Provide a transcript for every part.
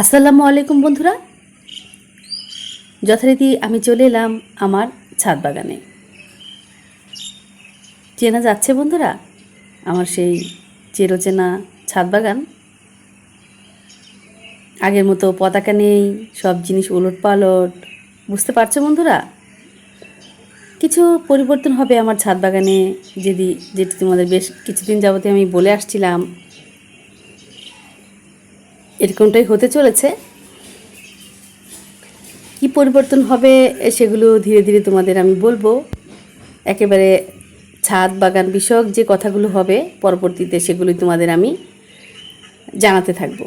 আসসালামু আলাইকুম বন্ধুরা। যথারীতি আমি চলে এলাম আমার ছাদ বাগানে। চেনা যাচ্ছে বন্ধুরা? আমার সেই চেনা ছাদ বাগান। আগের মতো পতাকা নেই, সব জিনিস উলট পালট বুঝতে পারছ বন্ধুরা? কিছু পরিবর্তন হবে আমার ছাদ বাগানে। যদি যেটি তোমাদের বেশ কিছুদিন যাবতে আমি বলে আসছিলাম এরকমটাই হতে চলেছে। কি পরিবর্তন হবে সেগুলো ধীরে ধীরে তোমাদের আমি বলব। একেবারে ছাদ বাগান বিষয়ক যে কথাগুলো হবে পরবর্তীতে সেগুলোই তোমাদের আমি জানাতে থাকব।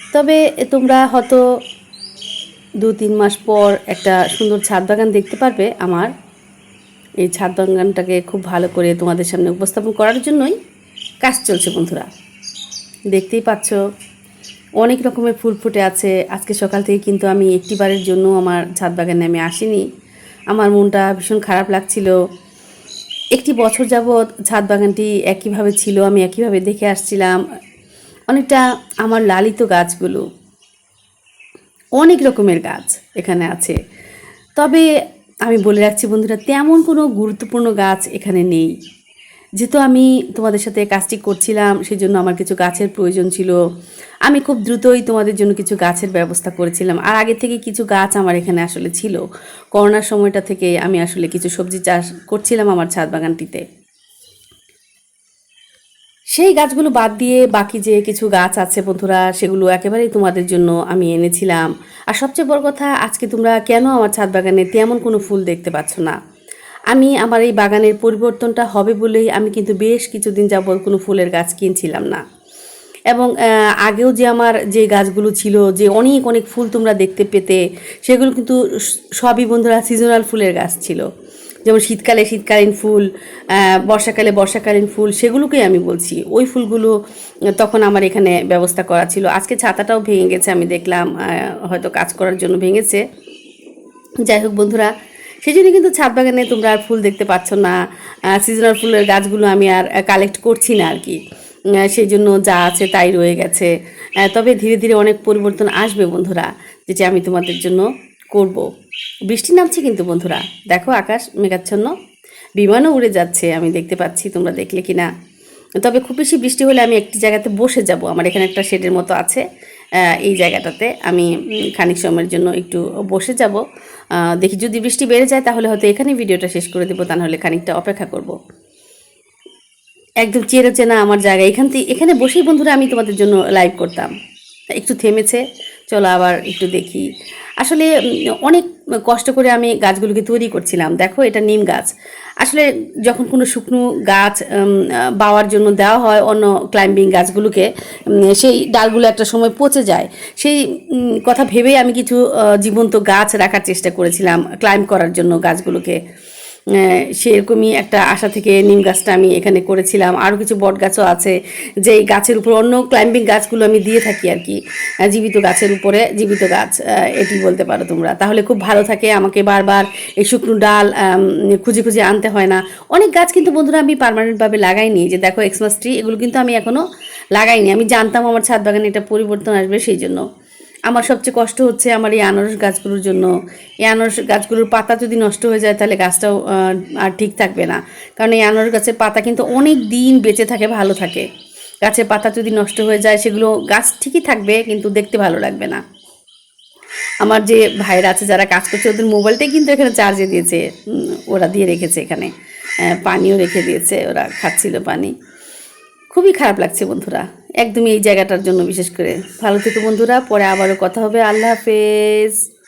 তবে তোমরা হয়তো দু তিন মাস পর একটা সুন্দর ছাদ বাগান দেখতে পারবে আমার। এই ছাদ বাগানটাকে খুব ভালো করে তোমাদের সামনে উপস্থাপন করার জন্যই কাজ চলছে বন্ধুরা। দেখতেই পাচ্ছ অনেক রকমের ফুল ফুটে আছে। আজকে সকাল থেকে কিন্তু আমি একটি বারের জন্য আমার ছাদ বাগানে আমি আসিনি। আমার মনটা ভীষণ খারাপ লাগছিল। একটি বছর যাবৎ ছাদ বাগানটি একইভাবে ছিল, আমি একইভাবে দেখে আসছিলাম। অনেকটা আমার লালিত গাছগুলো, অনেক রকমের গাছ এখানে আছে। তবে আমি বলে রাখছি বন্ধুরা, তেমন কোনো গুরুত্বপূর্ণ গাছ এখানে নেই। যেহেতু আমি তোমাদের সাথে কাজটি করছিলাম সেই জন্য আমার কিছু গাছের প্রয়োজন ছিল। আমি খুব দ্রুতই তোমাদের জন্য কিছু গাছের ব্যবস্থা করেছিলাম। আর আগে থেকে কিছু গাছ আমার এখানে আসলে ছিল। করোনার সময়টা থেকে আমি আসলে কিছু সবজি চাষ করছিলাম আমার ছাদ বাগানটিতে। সেই গাছগুলো বাদ দিয়ে বাকি যে কিছু গাছ আছে বন্ধুরা, সেগুলো একেবারেই তোমাদের জন্য আমি এনেছিলাম। আর সবচেয়ে বড় কথা, আজকে তোমরা কেন আমার ছাদ বাগানে তেমন কোনো ফুল দেখতে পাচ্ছ না? আমি আমার এই বাগানের পরিবর্তনটা হবে বলেই আমি কিন্তু বেশ কিছুদিন যাবৎ কোনো ফুলের গাছ কিনছিলাম না। এবং আগেও যে আমার যে গাছগুলো ছিল, যে অনেক অনেক ফুল তোমরা দেখতে পেতে, সেগুলো কিন্তু সবই বন্ধুরা সিজনাল ফুলের গাছ ছিল। যেমন শীতকালে শীতকালীন ফুল বর্ষাকালে বর্ষাকালীন ফুল, সেগুলোকেই আমি বলছি। ওই ফুলগুলো তখন আমার এখানে ব্যবস্থা করা ছিল। আজকে ছাতাটাও ভেঙে গেছে, আমি দেখলাম হয়তো কাজ করার জন্য ভেঙেছে। যাই হোক বন্ধুরা সেই জন্য কিন্তু ছাদ বাগানে তোমরা আর ফুল দেখতে পাচ্ছ না। সিজনাল ফুলের গাছগুলো আমি আর কালেক্ট করছি না আর কি। সেই জন্য যা আছে তাই রয়ে গেছে। তবে ধীরে ধীরে অনেক পরিবর্তন আসবে বন্ধুরা, যেটি আমি তোমাদের জন্য করব। বৃষ্টি নামছে কিন্তু বন্ধুরা। দেখো আকাশ মেঘাচ্ছন্ন, বিমানও উড়ে যাচ্ছে, আমি দেখতে পাচ্ছি, তোমরা দেখলে কি না তবে খুব বেশি বৃষ্টি হলে আমি একটি জায়গাতে বসে যাব। আমার এখানে একটা শেডের মতো আছে। এই জায়গাটাতে আমি খানিক সময়ের জন্য একটু বসে যাব। দেখি যদি বৃষ্টি বেড়ে যায় তাহলে হয়তো এখানেই ভিডিওটা শেষ করে দেবো তাহলে খানিকটা অপেক্ষা করব। একদম চেরো চেনা আমার জায়গা। এখান থেকে এখানে বসেই বন্ধুরা আমি তোমাদের জন্য লাইভ করতাম। একটু থেমেছে, চলো আবার একটু দেখি। আসলে অনেক কষ্ট করে আমি গাছগুলোকে তৈরি করছিলাম। দেখো, এটা নিম গাছ। আসলে যখন কোনো শুকনো গাছ বাওয়ার জন্য দেওয়া হয় অন্য ক্লাইম্বিং গাছগুলোকে সেই ডালগুলো একটা সময় পচে যায়। সেই কথা ভেবেই আমি কিছু জীবন্ত গাছ রাখার চেষ্টা করেছিলাম ক্লাইম্ব করার জন্য গাছগুলোকে। সেরকমই একটা আশা থেকে নিম গাছটা আমি এখানে করেছিলাম। আরও কিছু বট গাছও আছে যে গাছের উপর অন্য ক্লাইম্বিং গাছগুলো আমি দিয়ে থাকি আর কি জীবিত গাছের উপরে, জীবিত গাছ এটি বলতে পারো তোমরা। তাহলে খুব ভালো থাকে, আমাকে বারবার এই শুকনো ডাল খুঁজে খুঁজে আনতে হয় না। অনেক গাছ কিন্তু বন্ধুরা আমি পার্মানেন্টভাবে লাগাইনি যে দেখো এক্সমাস ট্রি এগুলো কিন্তু আমি এখনও লাগাইনি। আমি জানতাম আমার ছাদ বাগানে এটা পরিবর্তন আসবে সেই জন্য। আমার সবচেয়ে কষ্ট হচ্ছে আমার এই আনারস গাছগুলোর জন্য। এই আনারস গাছগুলোর পাতা যদি নষ্ট হয়ে যায়, তাহলে গাছটাও আর ঠিক থাকবে না। কারণ এই আনারস গাছের পাতা কিন্তু অনেক দিন বেঁচে থাকে, ভালো থাকে। গাছের পাতা যদি নষ্ট হয়ে যায়, সেগুলো গাছ ঠিকই থাকবে, কিন্তু দেখতে ভালো লাগবে না। আমার যে ভাইরা আছে, যারা কাজ করছে, ওদের মোবাইলটাই কিন্তু এখানে চার্জে দিয়েছে। ওরা দিয়ে রেখেছে এখানে। পানিও রেখে দিয়েছে, ওরা খাচ্ছিল পানি। খুবই খারাপ লাগছে বন্ধুরা। একদমই এই জায়গাটার জন্য বিশেষ করে। ভালো থেকে বন্ধুরা, পরে আবারও কথা হবে। আল্লাহ হাফেজ।